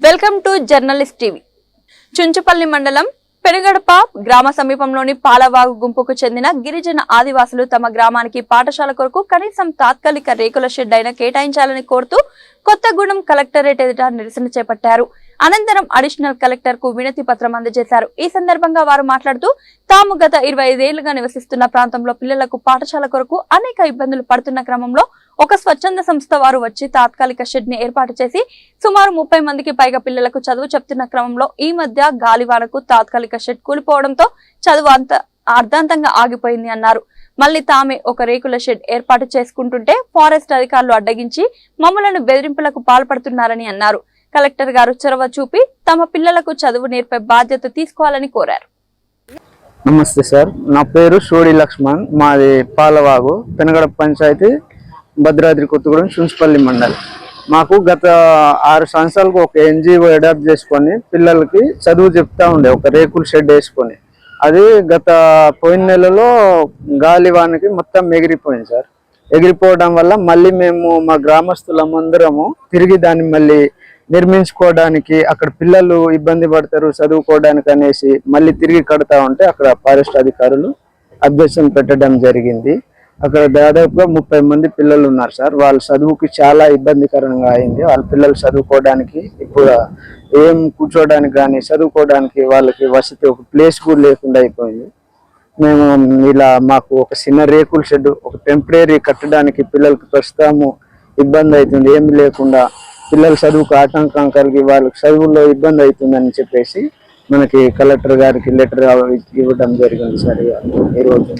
Welcome to journalist TV. Chunchupalli మండలం పెనుగడప గ్రామ సమీపంలోని పాలవాగు గుంపుకు చెందిన గిరిజన ఆదివాసులు తమ గ్రామానికి పాఠశాల కొరకు కనీసం తాత్కాలిక రేకుల షెడ్ అయినా కేటాయించాలని కోరుతూ కొత్తగూడెం కలెక్టరేట్ ఎదుట నిరసన చేపట్టారు. అనంతరం అడిషనల్ కలెక్టర్కు వినతి పత్రం అందజేశారు. ఈ సందర్భంగా వారు మాట్లాడుతూ తాము గత ఇరవై ఐదేళ్ళుగా నివసిస్తున్న ప్రాంతంలో పిల్లలకు పాఠశాల కొరకు అనేక ఇబ్బందులు పడుతున్న క్రమంలో ఒక స్వచ్ఛంద సంస్థ వారు వచ్చి తాత్కాలిక షెడ్ని ఏర్పాటు చేసి సుమారు ముప్పై మందికి పైగా పిల్లలకు చదువు చెప్తున్న క్రమంలో ఈ మధ్య గాలివానకు తాత్కాలిక షెడ్ కూలిపోవడంతో చదువు అంత అర్ధాంతంగా ఆగిపోయింది అన్నారు. మళ్ళీ తామే ఒక రేకుల షెడ్ ఏర్పాటు చేసుకుంటుంటే ఫారెస్ట్ అధికారులు అడ్డగించి మమ్మలను బెదిరింపులకు పాల్పడుతున్నారని అన్నారు. కలెక్టర్ గారు చొరవ చూపి తమ పిల్లలకు చదువు నేర్పే బాధ్యత తీసుకోవాలని కోరారు. నమస్తే సార్. నా పేరు సోడి లక్ష్మణ్. మాది పాలవాగు పెనగడ పంచాయతీ భద్రాద్రి కొత్తగూడెం చున్స్పల్లి మండలి. మాకు గత ఆరు సంవత్సరాలకు ఒక ఎన్జిఓ అడాప్ట్ చేసుకొని పిల్లలకి చదువు చెప్తా ఉండే ఒక రేకుల షెడ్ వేసుకొని. అది గత పోయిన నెలలో గాలివానికి మొత్తం ఎగిరిపోయింది సార్. ఎగిరిపోవడం వల్ల మళ్ళీ మేము మా గ్రామస్తులమందరము తిరిగి దాన్ని మళ్ళీ నిర్మించుకోవడానికి అక్కడ పిల్లలు ఇబ్బంది పడతారు చదువుకోవడానికి అనేసి మళ్ళీ తిరిగి కడతా ఉంటే అక్కడ ఫారెస్ట్ అధికారులు అభ్యర్థన పెట్టడం జరిగింది. అక్కడ దాదాపుగా ముప్పై మంది పిల్లలు ఉన్నారు సార్. వాళ్ళ చదువుకి చాలా ఇబ్బందికరంగా అయింది. వాళ్ళ పిల్లలు చదువుకోవడానికి ఇప్పుడు ఏం కూర్చోవడానికి కానీ చదువుకోవడానికి వాళ్ళకి వసతి ఒక ప్లేస్ కూడా లేకుండా అయిపోయింది. మేము ఇలా మాకు ఒక చిన్న రేకుల షెడ్ ఒక టెంపరీ కట్టడానికి పిల్లలకి ప్రస్తుతము ఇబ్బంది అవుతుంది. ఏమి లేకుండా పిల్లల చదువుకు ఆటంకం కలిగి వాళ్ళకి చదువుల్లో ఇబ్బంది అవుతుందని చెప్పేసి మనకి కలెక్టర్ గారికి లెటర్ ఇవ్వడం జరిగింది సార్ ఈరోజు